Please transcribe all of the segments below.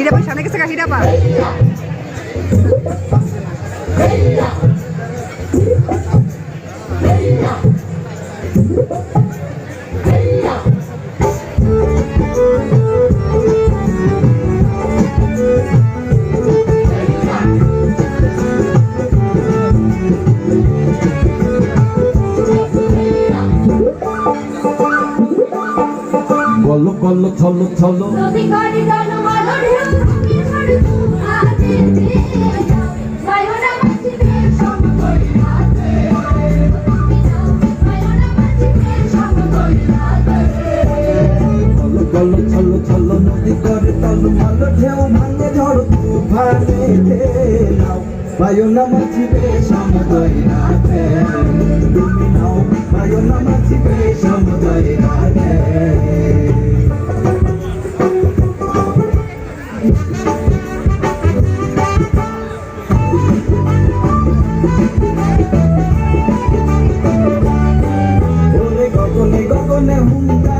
হিরাপা সামনে গেছে হিরাপা মাঝিতে সমতল রাতে চলো চলো চলো চলো নদী করে তল মালো ঢেউ ভাঙে ঝড় তুফানে নাও বায়না মাছিবে সমুদয় রাতে তুমি নাও বায়না মাছিবে সমুদয় রাতে Con el mundo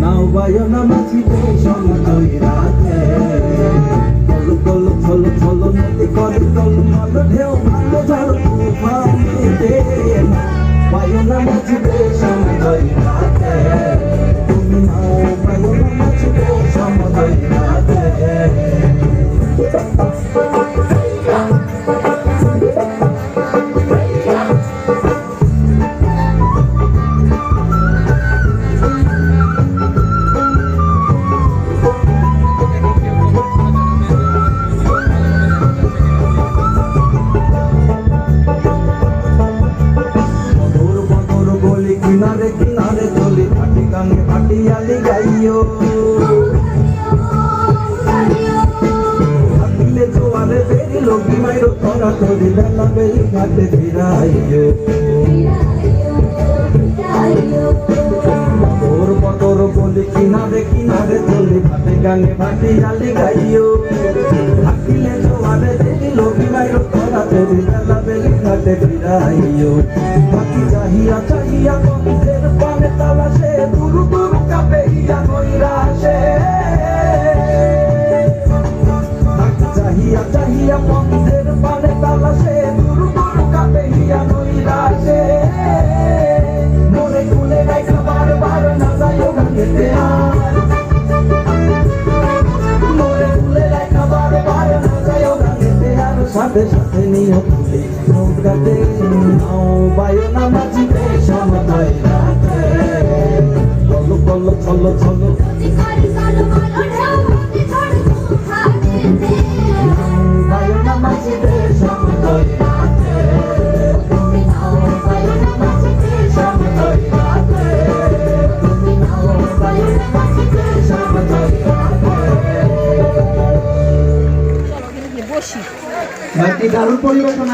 নাও বায়না মাছিতে সময় রাতে চলো চলো চলো চলো নদী করে চল মাল ঢেউ ভালো ঝড় তুফানিতে। বায়না মাছিতে সময় রাতে তুমি নাও বায়না মাছিতে সময় রাতে মধুর কিনারে চলি ফাটি গানে ফাটি আলি গাইও থাকিলে জোয়ারে বেরি লগি মাইরো তোরা তোরি বেলা বেলি ঘাটে ফিরাইও মধুর মধুর গলি কিনারে কিনারে চলি ফাটি গানে ফাটি আলি গাইও থাকিলে জোয়ারে বেরি লগি মাইরো তোরা তোরি বেলা বেলি ঘাটে ফিরাইও বাকি চাহিয়া চাহিয়া তুমি নাও বায়না মাঝিতে সমতল রাতে বসি একটি দারুণ পরিবেশনা?